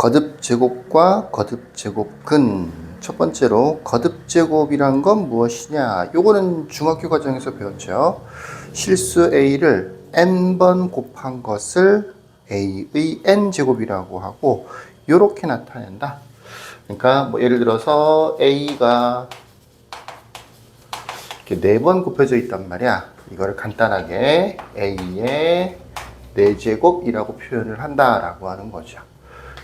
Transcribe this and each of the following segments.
거듭 제곱과 거듭 제곱근 첫 번째로 거듭 제곱이란 건 무엇이냐? 요거는 중학교 과정에서 배웠죠. 실수 a를 n번 곱한 것을 a의 n 제곱이라고 하고 요렇게 나타낸다. 그러니까 뭐 예를 들어서 a가 이렇게 네 번 곱해져 있단 말이야. 이거를 간단하게 a의 네 제곱이라고 표현을 한다라고 하는 거죠.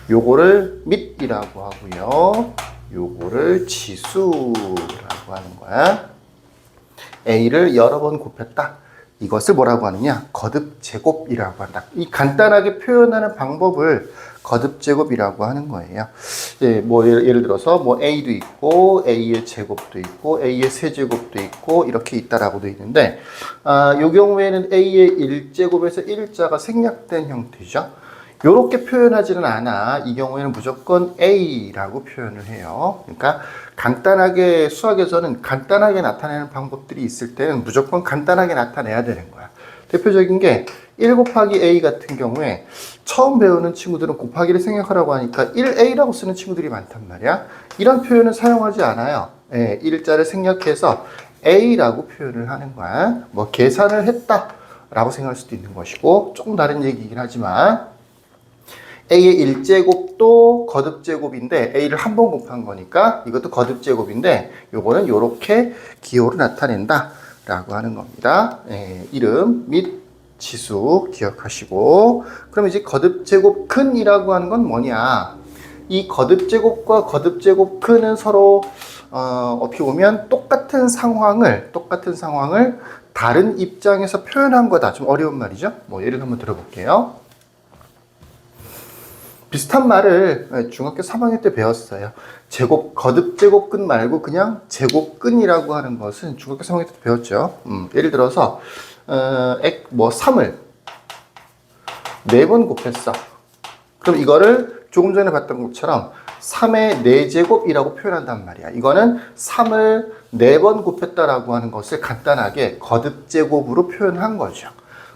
요거를 밑이라고 하고요. 요거를 지수라고 하는 거야. a를 여러 번 곱했다. 이것을 뭐라고 하느냐? 거듭 제곱이라고 한다. 이 간단하게 표현하는 방법을 거듭 제곱이라고 하는 거예요. 예, 뭐 예를, 예를 들어서 뭐 a도 있고 a의 제곱도 있고 a의 세제곱도 있고 이렇게 있다라고 돼 있는데 아, 요 경우에는 a의 1제곱에서 1자가 생략된 형태죠. 요렇게 표현하지는 않아. 이 경우에는 무조건 a라고 표현을 해요. 그러니까 간단하게 수학에서는 간단하게 나타내는 방법들이 있을 때는 무조건 간단하게 나타내야 되는 거야. 대표적인 게 1 곱하기 a 같은 경우에 처음 배우는 친구들은 곱하기를 생각하라고 하니까 1a라고 쓰는 친구들이 많단 말이야. 이런 표현을 사용하지 않아요. 예, 1자를 생략해서 a라고 표현을 하는 거야. 뭐 계산을 했다 라고 생각할 수도 있는 것이고 조금 다른 얘기이긴 하지만 a의 1제곱도 거듭제곱인데 a를 한 번 곱한 거니까 이것도 거듭제곱인데 요거는 요렇게 기호로 나타낸다 라고 하는 겁니다. 예, 이름 및 지수 기억하시고. 그럼 이제 거듭제곱 큰이라고 하는 건 뭐냐? 이 거듭제곱과 거듭제곱 큰은 서로 어, 어떻게 보면 똑같은 상황을 똑같은 상황을 다른 입장에서 표현한 거다. 좀 어려운 말이죠? 뭐 예를 한번 들어볼게요 비슷한 말을 중학교 3학년 때 배웠어요. 제곱, 거듭 제곱근 말고 그냥 제곱근이라고 하는 것은 중학교 3학년 때 배웠죠. 음, 예를 들어서, 어, 액, 뭐, 3을 네번 곱했어. 그럼 이거를 조금 전에 봤던 것처럼 3의 4제곱이라고 표현한단 말이야. 이거는 3을 4번 곱했다라고 하는 것을 간단하게 거듭 제곱으로 표현한 거죠.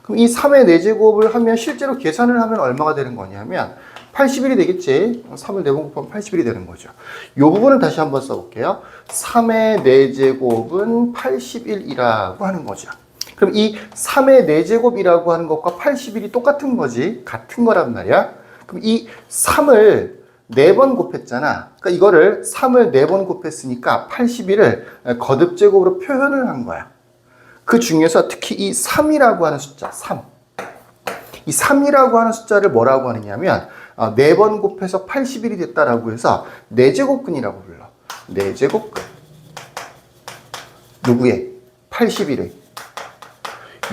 그럼 이 3의 4제곱을 하면 실제로 계산을 하면 얼마가 되는 거냐면 81이 되겠지. 3을 4번 곱하면 81이 되는 거죠. 이 부분을 다시 한번 써볼게요. 3의 4제곱은 81이라고 하는 거죠. 그럼 이 3의 4제곱이라고 하는 것과 81이 똑같은 거지. 같은 거란 말이야. 그럼 이 3을 4번 곱했잖아. 그러니까 이거를 3을 4번 곱했으니까 81을 거듭제곱으로 표현을 한 거야. 그 중에서 특히 이 3이라고 하는 숫자, 3. 이 3이라고 하는 숫자를 뭐라고 하느냐면 어, 4번 곱해서 81이 됐다라고 해서 4제곱근이라고 불러. 4제곱근. 누구의? 81의.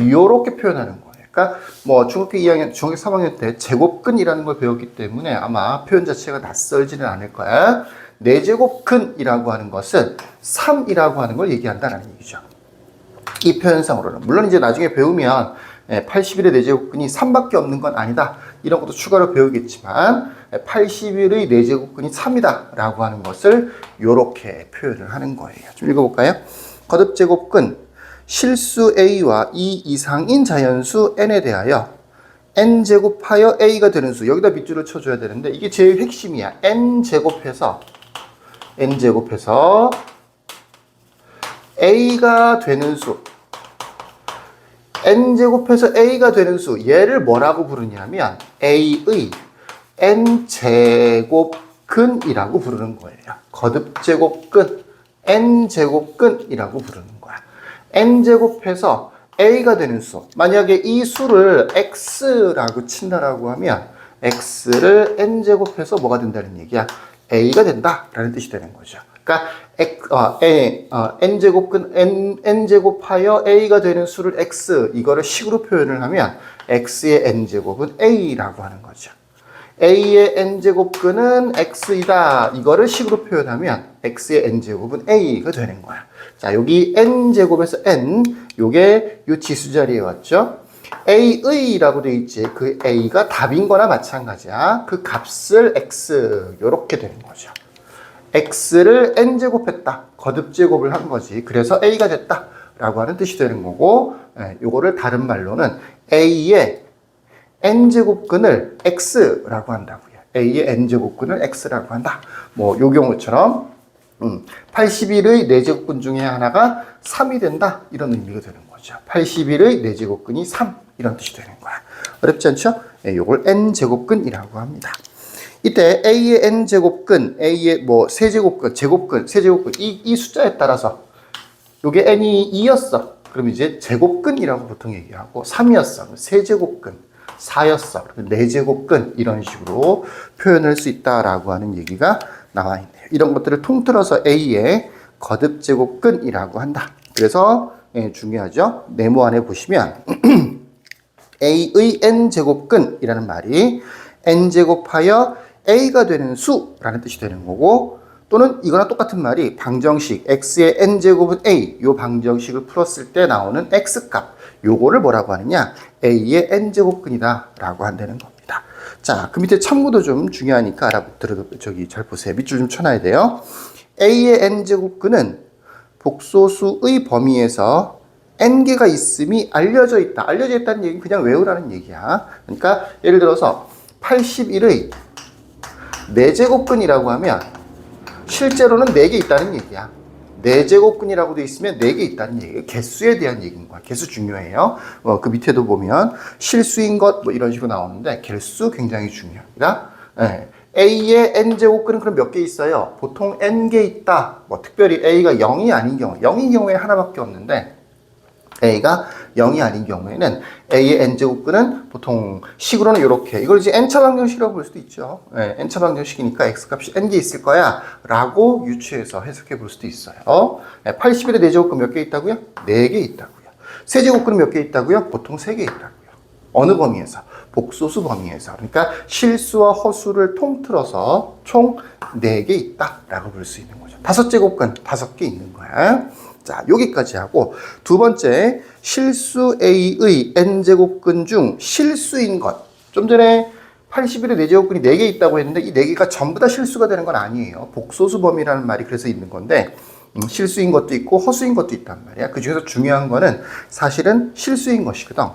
요렇게 표현하는 거예요. 그러니까 뭐 중학교 2학년, 중학교 3학년 때 제곱근이라는 걸 배웠기 때문에 아마 표현 자체가 낯설지는 않을 거야. 4제곱근이라고 하는 것은 3이라고 하는 걸 얘기한다는 얘기죠. 이 표현상으로는. 물론 이제 나중에 배우면 80일의 내제곱근이 3밖에 없는 건 아니다. 이런 것도 추가로 배우겠지만 80일의 내제곱근이 3이다 라고 하는 것을 이렇게 표현을 하는 거예요. 좀 읽어볼까요? 거듭제곱근 실수 a와 2 이상인 자연수 n에 대하여 n 제곱하여 a가 되는 수 여기다 밑줄을 쳐줘야 되는데 이게 제일 핵심이야. n 제곱해서 n 제곱해서 a가 되는 수 n제곱해서 a가 되는 수 얘를 뭐라고 부르냐면 a의 n제곱근이라고 부르는 거예요. 거듭제곱근 n제곱근이라고 부르는 거야. n제곱해서 a가 되는 수 만약에 이 수를 x라고 친다라고 하면 x를 n제곱해서 뭐가 된다는 얘기야? a가 된다라는 뜻이 되는 거죠. 그러니까 x, 어, a, 어, n 제곱근 n, n 제곱하여 a가 되는 수를 x 이거를 식으로 표현을 하면 x의 n 제곱은 a라고 하는 거죠. a의 n 제곱근은 x이다. 이거를 식으로 표현하면 x의 n 제곱은 a가 되는 거야. 자, 여기 n 제곱에서 n 요게 요 지수 자리에 왔죠. a의라고 돼 있지. 그 a가 답인 거나 마찬가지야. 그 값을 x 요렇게 되는 거죠. X를 n제곱했다. 거듭제곱을 한 거지. 그래서 a가 됐다. 라고 하는 뜻이 되는 거고, 예, 요거를 다른 말로는 a의 n제곱근을 x라고 한다고요. A의 n제곱근을 x라고 한다. 뭐 요 경우처럼 음, 81의 4제곱근 중에 하나가 3이 된다. 이런 의미가 되는 거죠. 81의 4제곱근이 3 이런 뜻이 되는 거야. 어렵지 않죠? 예, 요걸 n제곱근이라고 합니다. 이때 A의 n제곱근, A의 뭐 세제곱근, 제곱근, 세제곱근 이, 이 숫자에 따라서 요게 n이 2였어. 그럼 이제 제곱근이라고 보통 얘기하고 3이었어. 세제곱근, 4였어. 4제곱근 이런 식으로 표현할 수 있다라고 하는 얘기가 나와 있네요. 이런 것들을 통틀어서 A의 거듭제곱근이라고 한다. 그래서 예, 중요하죠. 네모 안에 보시면 A의 n제곱근이라는 말이 n제곱하여 A가 되는 수라는 뜻이 되는 거고 또는 이거나 똑같은 말이 방정식 x의 n제곱은 A 요 방정식을 풀었을 때 나오는 x값 요거를 뭐라고 하느냐 A의 n제곱근이다 라고 한다는 겁니다 자 그 밑에 참고도 좀 중요하니까 알아들어 저기 잘 보세요 밑줄 좀 쳐놔야 돼요 A의 n제곱근은 복소수의 범위에서 n개가 있음이 알려져 있다. 알려져 있다는 얘기는 그냥 외우라는 얘기야. 그러니까 예를 들어서 81의 4제곱근이라고 하면 실제로는 4개 있다는 얘기야. 4제곱근이라고 돼 있으면 4개 있다는 얘기예요. 개수에 대한 얘기인 거야. 개수 중요해요. 어, 그 밑에도 보면 실수인 것 뭐 이런 식으로 나오는데 개수 굉장히 중요합니다. 예. A의 n제곱근은 그럼 몇 개 있어요? 보통 n개 있다. 뭐 특별히 A가 0이 아닌 경우, 0인 경우에 하나밖에 없는데 A가 0이 아닌 경우에는 A의 n제곱근은 보통 식으로는 이렇게 이걸 이제 n차 방정식이라고 볼 수도 있죠. 네, n차 방정식이니까 x값이 n개 있을 거야 라고 유추해서 해석해 볼 수도 있어요. 네, 81의 4제곱근 몇 개 있다고요? 4개 있다고요. 세제곱근은 몇 개 있다고요? 보통 3개 있다고요. 어느 범위에서? 복소수 범위에서. 그러니까 실수와 허수를 통틀어서 총 4개 있다라고 볼 수 있는 거죠. 다섯 제곱근 5개 있는 거야. 자, 여기까지 하고 두 번째 실수 A의 n제곱근 중 실수인 것. 좀 전에 81의 4제곱근이 4개 있다고 했는데 이 4개가 전부 다 실수가 되는 건 아니에요. 복소수 범위라는 말이 그래서 있는 건데 음, 실수인 것도 있고 허수인 것도 있단 말이야. 그 중에서 중요한 거는 사실은 실수인 것이거든.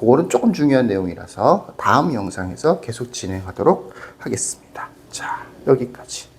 그거는 조금 중요한 내용이라서 다음 영상에서 계속 진행하도록 하겠습니다. 자, 여기까지.